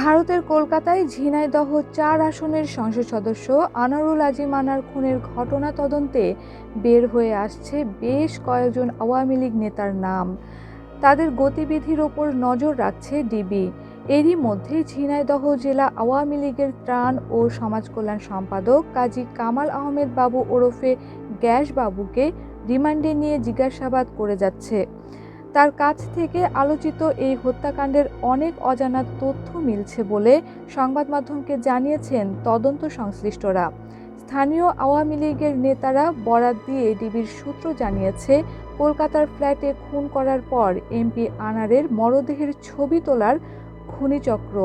ভারতের কলকাতায় ঝিনাইদহ চার আসনের সংসদ সদস্য আনারুল আজিম আনার খুনের ঘটনা তদন্তে বের হয়ে আসছে বেশ কয়েকজন আওয়ামী লীগ নেতার নাম। তাদের গতিবিধির ওপর নজর রাখছে ডিবি। এরই মধ্যে ঝিনাইদহ জেলা আওয়ামী লীগের ত্রাণ ও সমাজ কল্যাণ সম্পাদক কাজী কামাল আহমেদ বাবু ওরফে গ্যাস বাবুকে রিমান্ডে নিয়ে জিজ্ঞাসাবাদ করে যাচ্ছে। তার কাছ থেকে আলোচিত এই হত্যাকাণ্ডের অনেক অজানা তথ্য মিলছে বলে সংবাদ মাধ্যমকে জানিয়েছেন তদন্ত সংশ্লিষ্টরা। স্থানীয় আওয়ামী লীগের নেতারা বরাত দিয়ে ডিবির সূত্র জানিয়েছে, কলকাতার ফ্ল্যাটে খুন করার পর এমপি আনারের মরদেহের ছবি তোলার খুনিচক্র।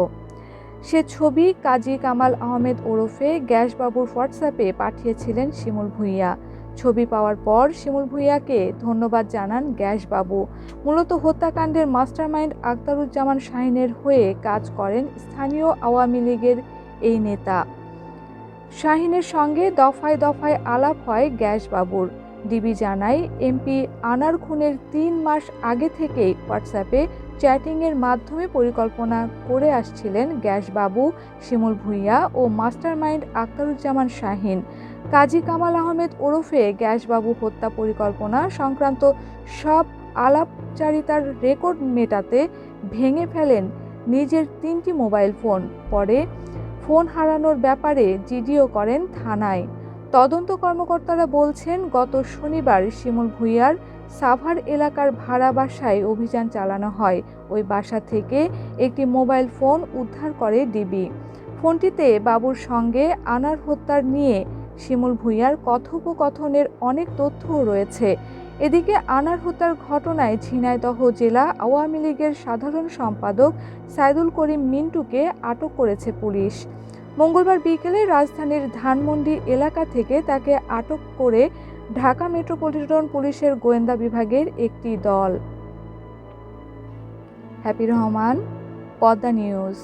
সে ছবি কাজী কামাল আহমেদ ওরফে গ্যাসবাবুর হোয়াটসঅ্যাপে পাঠিয়েছিলেন শিমুল ভূঁইয়া। ছবি পাওয়ার পর শিমুল ভূঁইয়াকে ধন্যবাদ জানান গ্যাসবাবু। মূলত হত্যাকাণ্ডের মাস্টারমাইন্ড আখতারুজ্জামান শাহিনের হয়ে কাজ করেন স্থানীয় আওয়ামী লীগের এই নেতা। শাহিনের সঙ্গে দফায় দফায় আলাপ হয় গ্যাসবাবুর। ডিবি জানায়, এমপি আনার খুনের তিন মাস আগে থেকেই হোয়াটসঅ্যাপে চ্যাটিংয়ের মাধ্যমে পরিকল্পনা করে আসছিলেন গ্যাসবাবু শিমুল ভূঁইয়া ও মাস্টারমাইন্ড আক্তারুজ্জামান শাহিন। কাজী কামাল আহমেদ ওরফে গ্যাসবাবু হত্যা পরিকল্পনা সংক্রান্ত সব আলাপচারিতার রেকর্ড মেটাতে ভেঙে ফেলেন নিজের তিনটি মোবাইল ফোন। পরে ফোন হারানোর ব্যাপারে জিডিও করেন থানায়। তদন্ত কর্মকর্তারা বলছেন, গত শনিবার শিমুল ভুইয়ার সাভার এলাকার ভাড়া বাসায় অভিযান চালানো হয়। ওই বাসা থেকে একটি মোবাইল ফোন উদ্ধার করে ডিবি। ফোনটিতে বাবুর সঙ্গে আনার হত্যার নিয়ে শিমুল ভুঁইয়ার কথোপকথনের অনেক তথ্যও রয়েছে। এদিকে আনার হত্যার ঘটনায় ঝিনাইদহ জেলা আওয়ামী লীগের সাধারণ সম্পাদক সাইদুল করিম মিন্টুকে আটক করেছে পুলিশ। মঙ্গলবার বিকেলে রাজধানীর ধানমন্ডি এলাকা থেকে তাকে আটক করে ঢাকা মেট্রোপলিটন পুলিশের গোয়েন্দা বিভাগের একটি দল। Happy Rahman, Padma news.